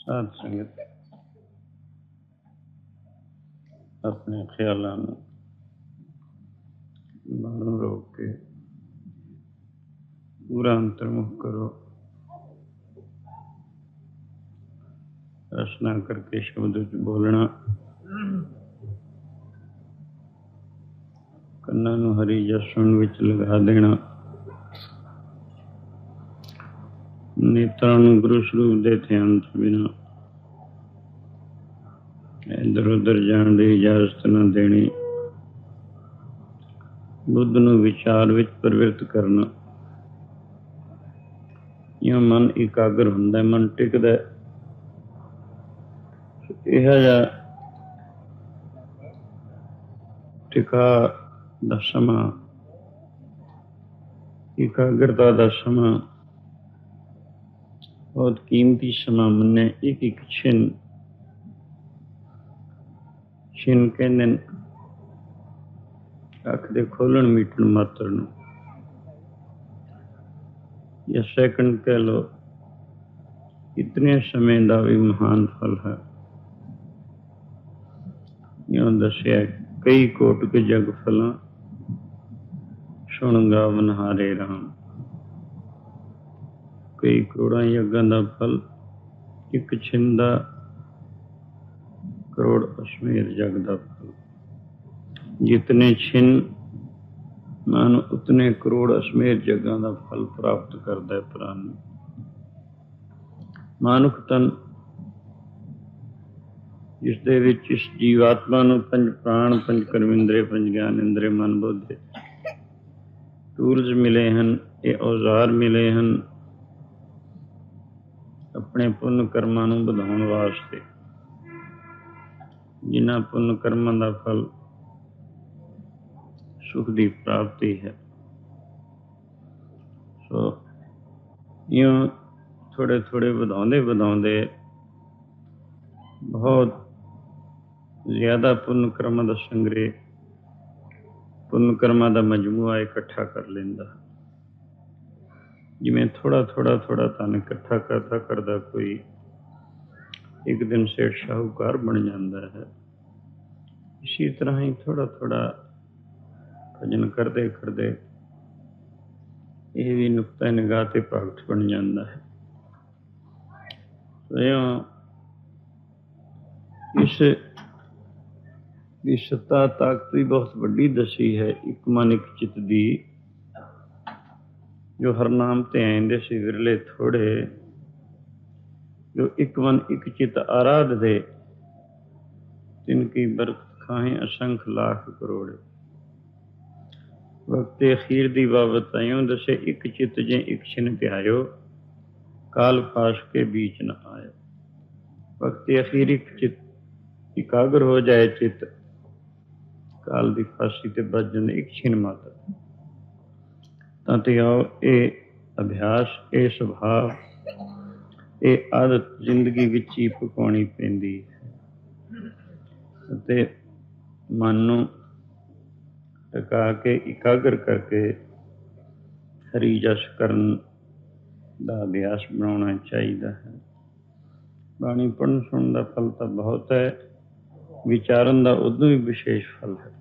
ਸਾਧ ਆਪਣੇ ਖਿਆਲਾਂ ਨੂੰ ਬਾਹਰੋਂ ਰੋਕ ਕੇ ਪੂਰਾ ਅੰਤਰਮੁਖ ਕਰੋ। ਰਸਨਾ ਕਰਕੇ ਸ਼ਬਦ ਵਿੱਚ ਬੋਲਣਾ। ਕੰਨਾਂ ਨੂੰ ਹਰੀ ਜਸਣ ਵਿੱਚ ਲਗਾ ਦੇਣਾ। ਨੇਤਰਾਂ ਨੂੰ ਗੁਰੂ ਸਰੂਪ ਦੇ ਧਿਆਨ ਤੋਂ ਬਿਨਾ ਇੱਧਰ ਉੱਧਰ ਜਾਣ ਦੀ ਇਜਾਜ਼ਤ ਨਾ ਦੇਣੀ ਬੁੱਧ ਨੂੰ ਵਿਚਾਰ ਵਿੱਚ ਪ੍ਰਵਿਰਤ ਕਰਨਾ ਇਹ ਮਨ ਇਕਾਗਰ ਹੁੰਦਾ ਮਨ ਟਿਕਦਾ ਹੈ। ਇਹ ਜਿਹਾ ਟਿਕਾ ਦਾ ਸਮਾਂ, ਇਕਾਗਰਤਾ ਦਾ ਸਮਾਂ ਬਹੁਤ ਕੀਮਤੀ ਸਮਾਂ ਮੰਨੇ ਇੱਕ ਇੱਕ ਛਿਨ ਛਿਨ ਕਹਿੰਦੇ ਨੇ ਅੱਖ ਦੇ ਖੋਲਣ ਮੀਟਣ ਮਾਤਰ ਨੂੰ ਜਾਂ ਸੈਕਿੰਡ ਕਹਿ ਲੋ ਇਤਨੇ ਸਮੇਂ ਦਾ ਵੀ ਮਹਾਨ ਫਲ ਹੈ ਇਹ ਦੱਸਿਆ ਕਈ ਕੋਟ ਕੇ ਜਗ ਫਲਾਂ ਸੁਣ ਗਾਵਨ ਹਾਰੇ ਰਾਮ ਕਈ ਕਰੋੜਾਂ ਯੱਗਾਂ ਦਾ ਫਲ, ਇੱਕ ਛਿੰਦਾ ਕਰੋੜ ਅਸ਼ਮੇਰ ਜਗ ਦਾ ਫਲ। ਜਿਤਨੇ ਛਿੰਨ, ਮਨ ਉਤਨੇ ਕਰੋੜ ਅਸ਼ਮੇਰ ਜਗਾਂ ਦਾ ਫਲ ਪ੍ਰਾਪਤ ਕਰਦਾ ਹੈ ਪ੍ਰਾਨ ਮਾਨੁਖ ਤਨ ਜਿਸ ਦੇ ਵਿੱਚ ਇਸ ਜੀਵਾਤਮਾ ਨੂੰ ਪੰਜ ਪ੍ਰਾਣ, ਪੰਜ ਕਰਮਿੰਦਰੇ, ਪੰਜ ਗਿਆਨ ਇੰਦਰੇ ਮਨ ਬੁੱਧ। ਟੂਲਸ ਮਿਲੇ ਹਨ, ਇਹ ਔਜ਼ਾਰ ਮਿਲੇ ਹਨ ਆਪਣੇ ਪੁੰਨ ਕਰਮਾਂ ਨੂੰ ਵਧਾਉਣ ਵਾਸਤੇ। ਜਿਨ੍ਹਾਂ ਪੁੰਨ ਕਰਮਾਂ ਦਾ ਫਲ ਸੁਖ ਦੀ ਪ੍ਰਾਪਤੀ ਹੈ। ਸੋ ਇਹ ਥੋੜੇ ਥੋੜੇ ਵਧਾਉਂਦੇ ਵਧਾਉਂਦੇ ਬਹੁਤ ਜ਼ਿਆਦਾ ਪੁੰਨ ਕਰਮਾਂ ਦਾ ਸੰਗ੍ਰਹਿ, ਪੁੰਨ ਕਰਮਾਂ ਦਾ ਮਜਮੂਆ ਇਕੱਠਾ ਕਰ ਲੈਂਦਾ। ਜਿਵੇਂ ਥੋੜਾ ਥੋੜਾ ਥੋੜਾ ਧਨ ਇਕੱਠਾ ਕਰਦਾ ਕਰਦਾ ਕੋਈ ਇੱਕ ਦਿਨ ਸੇਠ ਸ਼ਾਹੂਕਾਰ ਬਣ ਜਾਂਦਾ ਹੈ। ਇਸੇ ਤਰ੍ਹਾਂ ਹੀ ਥੋੜਾ ਥੋੜਾ ਭਜਨ ਕਰਦੇ ਕਰਦੇ ਇਹ ਵੀ ਨੁਕਤਾ ਨਿਗਾਹ ਤੇ ਭਗਤ ਬਣ ਜਾਂਦਾ ਹੈ। ਸੋ ਇਸ ਦੀ ਸੱਤਾ ਤਾਕਤ ਵੀ ਬਹੁਤ ਵੱਡੀ ਦਸੀ ਹੈ। ਇੱਕ ਮਨ, ਇੱਕ ਚਿੱਤ ਦੀ ਜੋ ਹਰ ਨਾਮ ਤੇ ਆਂਦੇ ਸੀ ਵਿਰਲੇ ਥੋੜੇ ਜੋ ਇੱਕ ਮਨ ਇੱਕ ਚਿਤ ਆਰਾਧ ਦੇ ਤਿਨ ਕੀ ਬਰਕਤ ਖਾਹੇ ਅਸੰਖ ਲੱਖ ਕਰੋੜ ਵਕਤੇ ਅਖੀਰ ਦੀ ਬਾਬਤ ਆਇਓ ਦਸੇ ਇੱਕ ਚਿਤ ਜੇ ਇੱਕ ਛਿਨ ਧਿਆਇਓ ਕਾਲ ਫਾਸ ਕੇ बीच न ਆਇਓ ਵਕਤੇ ਅਖੀਰ ਇੱਕ ਚਿਤ ਇਕਾਗਰ ਹੋ ਜਾਏ ਚਿਤ ਕਾਲ ਦੀ ਫਾਸੀ ਤੇ ਬਚ ਜਾਂਦੇ ਇੱਕ ਛਿਨ ਮਾਤਰ ਤਾਂ ਤੇ ਆਓ ਇਹ ਅਭਿਆਸ, ਇਹ ਸੁਭਾਅ, ਇਹ ਆਦਤ ਜ਼ਿੰਦਗੀ ਵਿੱਚ ਹੀ ਪਕਾਉਣੀ ਪੈਂਦੀ ਹੈ। ਅਤੇ ਮਨ ਨੂੰ ਟਿਕਾ ਕੇ ਇਕਾਗਰ ਕਰਕੇ ਹਰੀ ਜਸ ਕਰਨ ਦਾ ਅਭਿਆਸ ਬਣਾਉਣਾ ਚਾਹੀਦਾ ਹੈ। ਬਾਣੀ ਪੜ੍ਹਨ ਸੁਣਨ ਦਾ ਫਲ ਤਾਂ ਬਹੁਤ ਹੈ, ਵਿਚਾਰਨ ਦਾ ਉਦੋਂ ਵੀ ਵਿਸ਼ੇਸ਼ ਫਲ ਹੈ।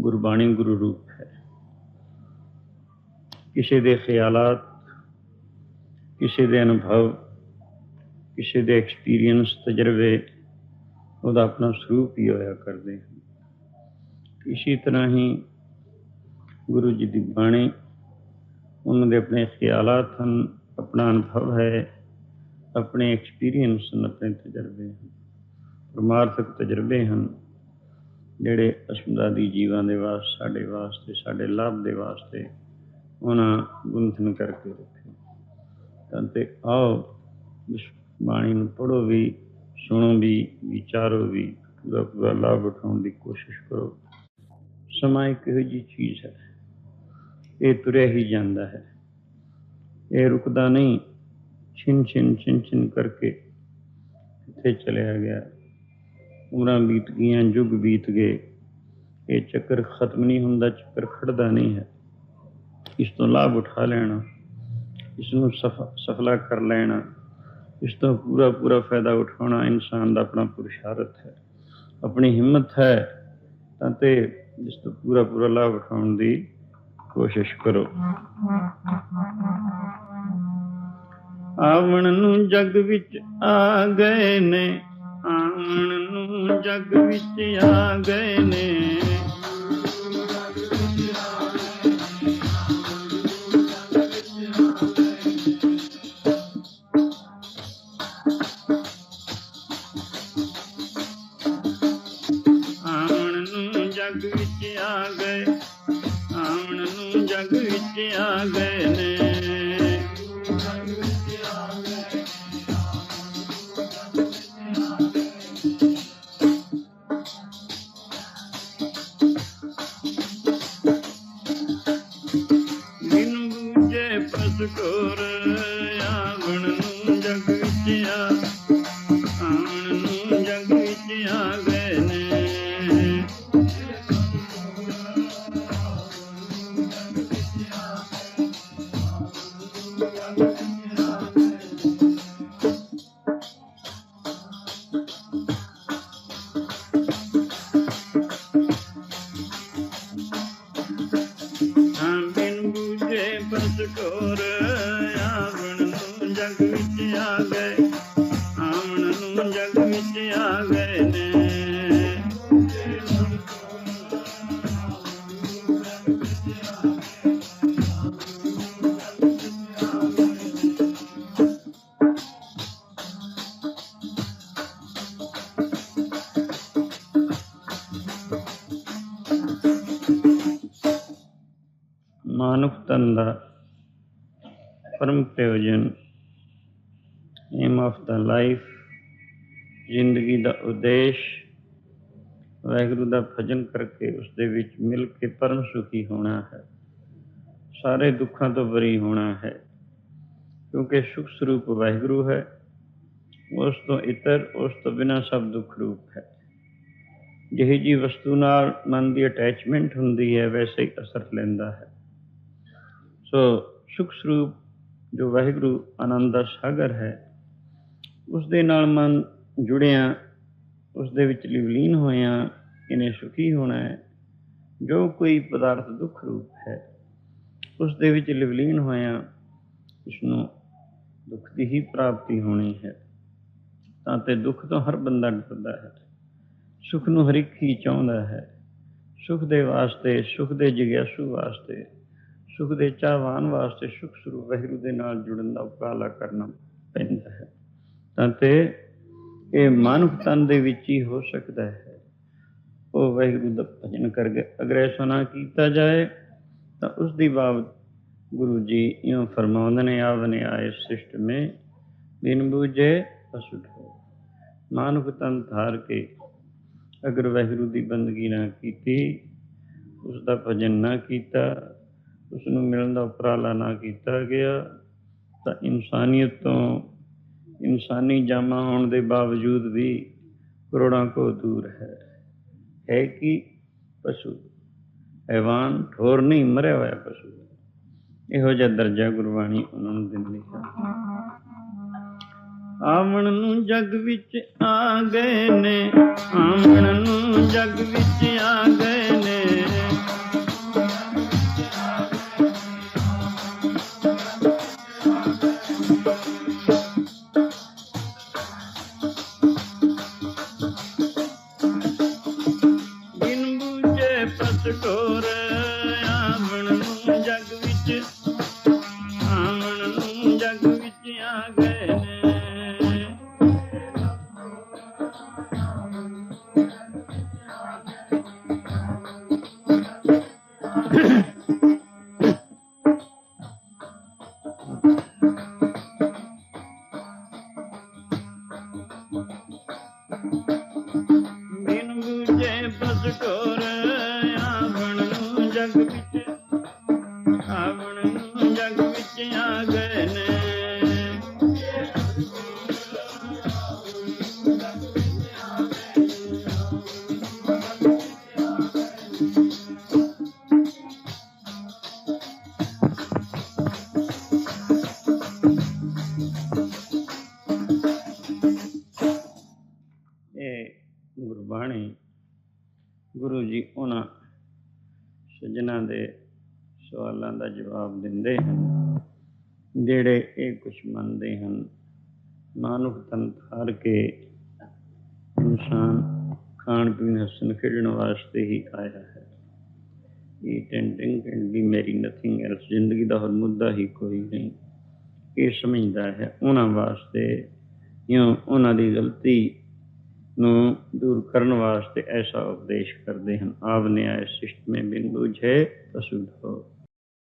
ਗੁਰਬਾਣੀ ਗੁਰੂ ਰੂਪ ਕਿਸੇ ਦੇ ਖਿਆਲਾਤ, ਕਿਸੇ ਦੇ ਅਨੁਭਵ, ਕਿਸੇ ਦੇ ਐਕਸਪੀਰੀਅੰਸ ਤਜਰਬੇ, ਉਹਦਾ ਆਪਣਾ ਸਰੂਪ ਹੀ ਹੋਇਆ ਕਰਦੇ ਹਨ। ਇਸੇ ਤਰ੍ਹਾਂ ਹੀ ਗੁਰੂ ਜੀ ਦੀ ਬਾਣੀ, ਉਹਨਾਂ ਦੇ ਆਪਣੇ ਖਿਆਲਾਤ ਹਨ, ਆਪਣਾ ਅਨੁਭਵ ਹੈ, ਆਪਣੇ ਐਕਸਪੀਰੀਅੰਸ ਹਨ, ਆਪਣੇ ਤਜਰਬੇ ਹਨ, ਪਰਮਾਰਥਕ ਤਜਰਬੇ ਹਨ, ਜਿਹੜੇ ਅਸਮਦਾਦੀ ਜੀਵਾਂ ਦੇ ਵਾਸਤੇ ਸਾਡੇ ਵਾਸਤੇ, ਸਾਡੇ ਲਾਭ ਦੇ ਵਾਸਤੇ ਉਹਨਾਂ ਗੁੰਥਨ ਕਰਕੇ ਰੱਖੇ। ਤਾਂ ਤੇ ਆਓ ਇਸ ਬਾਣੀ ਨੂੰ ਪੜੋ ਵੀ, ਸੁਣੋ ਵੀ, ਵਿਚਾਰੋ ਵੀ, ਪੂਰਾ ਪੂਰਾ ਲਾਭ ਉਠਾਉਣ ਦੀ ਕੋਸ਼ਿਸ਼ ਕਰੋ। ਸਮਾਂ ਇੱਕ ਇਹੋ ਜਿਹੀ ਚੀਜ਼ ਹੈ। ਇਹ ਤੁਰਿਆ ਹੀ ਜਾਂਦਾ ਹੈ। ਇਹ ਰੁਕਦਾ ਨਹੀਂ। ਛਿਨ ਛਿਨ ਛਿਨ ਛਿਨ ਕਰਕੇ ਕਿੱਥੇ ਚਲਿਆ ਗਿਆ। ਉਮਰਾਂ ਬੀਤ ਗਈਆਂ ਯੁੱਗ ਬੀਤ ਗਏ। ਇਹ ਚੱਕਰ ਖਤਮ ਨਹੀਂ ਹੁੰਦਾ, ਚੱਕਰ ਖੜਦਾ ਨਹੀਂ ਹੈ। ਇਸ ਤੋਂ ਲਾਭ ਉਠਾ ਲੈਣਾ ਇਸ ਨੂੰ ਸਫ- ਸਫਲਾ ਕਰ ਲੈਣਾ ਇਸ ਤੋਂ ਪੂਰਾ ਪੂਰਾ ਫਾਇਦਾ ਉਠਾਉਣਾ ਇਨਸਾਨ ਦਾ ਆਪਣਾ ਪੁਰਸ਼ਾਰਥ ਹੈ ਆਪਣੀ ਹਿੰਮਤ ਹੈ ਤਾਂ ਤੇ ਇਸ ਤੋਂ ਪੂਰਾ ਪੂਰਾ ਲਾਭ ਉਠਾਉਣ ਦੀ ਕੋਸ਼ਿਸ਼ ਕਰੋ ਆਵਣ ਨੂੰ ਜਗ ਵਿੱਚ ਆ ਗਏ ਨੇ ਆਵਣ ਨੂੰ ਜਗ ਵਿੱਚ ਆ ਗਏ ਨੇ ਆ ਗਏ ਨੇ ਬਿਨ ਬੂਝੇ ਪਸਕੋਰ ਆਵਣ ਨੂੰ ਜਗ ਵਿੱਚ ਮਾਨਵ ਤਨ ਦਾ ਪਰਮ ਪ੍ਰਯੋਜਨ ਏਮ ਆਫ ਦਾ ਲਾਈਫ ਜ਼ਿੰਦਗੀ ਦਾ ਉਦੇਸ਼, ਵਾਹਿਗੁਰੂ ਦਾ ਭਜਨ ਕਰਕੇ ਉਸ ਦੇ ਵਿੱਚ ਮਿਲ ਕੇ ਪਰਮ ਸੁਖੀ ਹੋਣਾ ਹੈ। ਸਾਰੇ ਦੁੱਖਾਂ ਤੋਂ ਬਰੀ ਹੋਣਾ ਹੈ, ਕਿਉਂਕਿ ਸੁਖ ਸਰੂਪ ਵਾਹਿਗੁਰੂ ਹੈ। ਉਸ ਤੋਂ ਇਤਰ, ਉਸ ਤੋਂ ਬਿਨਾਂ ਸਭ ਦੁੱਖ ਰੂਪ ਹੈ। ਜਿਹੀ ਜੀ ਵਸਤੂ ਨਾਲ ਮਨ ਦੀ ਅਟੈਚਮੈਂਟ ਹੁੰਦੀ ਹੈ, ਵੈਸੇ ਹੀ ਅਸਰ ਲੈਂਦਾ ਹੈ। ਸੋ ਸੁਖ ਸਰੂਪ ਜੋ ਵਾਹਿਗੁਰੂ ਆਨੰਦ ਦਾ ਸਾਗਰ ਹੈ ਉਸ ਦੇ ਨਾਲ ਮਨ ਜੁੜਿਆ ਉਸ ਦੇ ਵਿੱਚ ਲਿਵਲੀਨ ਹੋਇਆ, ਇਹਨੇ ਸੁਖੀ ਹੋਣਾ ਹੈ। ਜੋ ਕੋਈ ਪਦਾਰਥ ਦੁੱਖ ਰੂਪ ਹੈ ਉਸ ਦੇ ਵਿੱਚ ਲਿਵਲੀਨ ਹੋਇਆ ਇਸ ਨੂੰ ਦੁੱਖ ਦੀ ਹੀ ਪ੍ਰਾਪਤੀ ਹੋਣੀ ਹੈ। ਤਾਂ ਤੇ ਦੁੱਖ ਤੋਂ ਹਰ ਬੰਦਾ ਡਰਦਾ ਹੈ, ਸੁਖ ਨੂੰ ਹਰ ਇੱਕ ਹੀ ਚਾਹੁੰਦਾ ਹੈ। ਸੁਖ ਦੇ ਵਾਸਤੇ, ਸੁਖ ਦੇ ਜਿਗਿਆਸੂ ਵਾਸਤੇ ਸੁਖ ਦੇ ਚਾਹਵਾਨ ਵਾਸਤੇ ਸੁਖ ਸਰੂਪ ਵਾਹਿਗੁਰੂ ਦੇ ਨਾਲ ਜੁੜਨ ਦਾ ਉਪਰਾਲਾ ਕਰਨਾ ਪੈਂਦਾ ਹੈ। ਤਾਂ ਤੇ ਇਹ ਮਾਨਵ ਤਨ ਦੇ ਵਿੱਚ ਹੀ ਹੋ ਸਕਦਾ ਹੈ। ਉਹ ਵਾਹਿਗੁਰੂ ਦਾ ਭਜਨ ਕਰਕੇ ਅਗਰ ਐਸਾ ਨਾ ਕੀਤਾ ਜਾਏ, ਤਾਂ ਉਸ ਦੀ ਬਾਬਤ ਗੁਰੂ ਜੀ ਇਉਂ ਫਰਮਾਉਂਦੇ ਨੇ, ਆਵਨੇ ਆਏ ਸਿਸ਼ਟ ਮੇ, ਬਿਨ ਬੂਝੇ ਅਸੁਠ ਹੋ। ਮਾਨਵ ਤਨ ਧਾਰ ਕੇ ਅਗਰ ਵਾਹਿਗੁਰੂ ਦੀ ਬੰਦਗੀ ਨਾ ਕੀਤੀ, ਉਸ ਦਾ ਭਜਨ ਨਾ ਕੀਤਾ ਉਸ ਨੂੰ ਮਿਲਣ ਦਾ ਉਪਰਾਲਾ ਨਾ ਕੀਤਾ ਗਿਆ, ਤਾਂ ਇਨਸਾਨੀਅਤ ਤੋਂ ਇਨਸਾਨੀ ਜਾਮਾ ਹੋਣ ਦੇ ਬਾਵਜੂਦ ਵੀ ਕਰੋੜਾਂ ਕੋ ਦੂਰ ਹੈ। ਹੈ ਕਿ ਪਸ਼ੂ? ਹੈਵਾਨ ਠੋਰ ਨਹੀਂ ਮਰਿਆ ਹੋਇਆ ਪਸ਼ੂ। ਇਹੋ ਜਿਹਾ ਦਰਜਾ ਗੁਰਬਾਣੀ ਉਹਨਾਂ ਨੂੰ ਦਿੰਦੀ ਹੈ। ਆਵਣ ਨੂੰ ਜਗ ਵਿੱਚ ਆ ਗਏ ਨੇ, ਆਵਣ ਨੂੰ ਜਗ ਵਿੱਚ ਆ ਗਏ ਨੇ। ਜਗ ਵਿੱਚ ਆ ਗਏ ਨੇ। ਗੁਰਬਾਣੀ ਗੁਰੂ ਜੀ ਉਹਨਾਂ ਸੱਜਣਾ ਦੇ ਸਵਾਲਾਂ ਦਾ ਜਵਾਬ ਦਿੰਦੇ ਹਨ, ਜਿਹੜੇ ਇਹ ਕੁਝ ਮੰਨਦੇ ਹਨ। ਮਾਨੁਖ ਤਨ ਥਾਰ ਕੇ ਇਨਸਾਨ ਖਾਣ ਪੀਣ ਹੱਸਣ, ਖੇਡਣ ਵਾਸਤੇ ਹੀ ਆਇਆ ਹੈ। ਇਹ tempting drink be merry nothing else ਜ਼ਿੰਦਗੀ ਦਾ ਹੋਰ ਮੁੱਦਾ ਹੀ ਕੋਈ ਨਹੀਂ। ਇਹ ਸਮਝਦਾ ਹੈ ਉਹਨਾਂ ਵਾਸਤੇ ਇਉਂ ਉਹਨਾਂ ਦੀ ਗਲਤੀ ਨੂੰ ਦੂਰ ਕਰਨ ਵਾਸਤੇ ਐਸਾ ਉਪਦੇਸ਼ ਕਰਦੇ ਹਨ। ਆਪ ਨੇ ਆਏ ਸਿਸ਼ਟ ਮੇ ਬਿਨ ਬੁਝੇ ਪਸੂ ਹੋ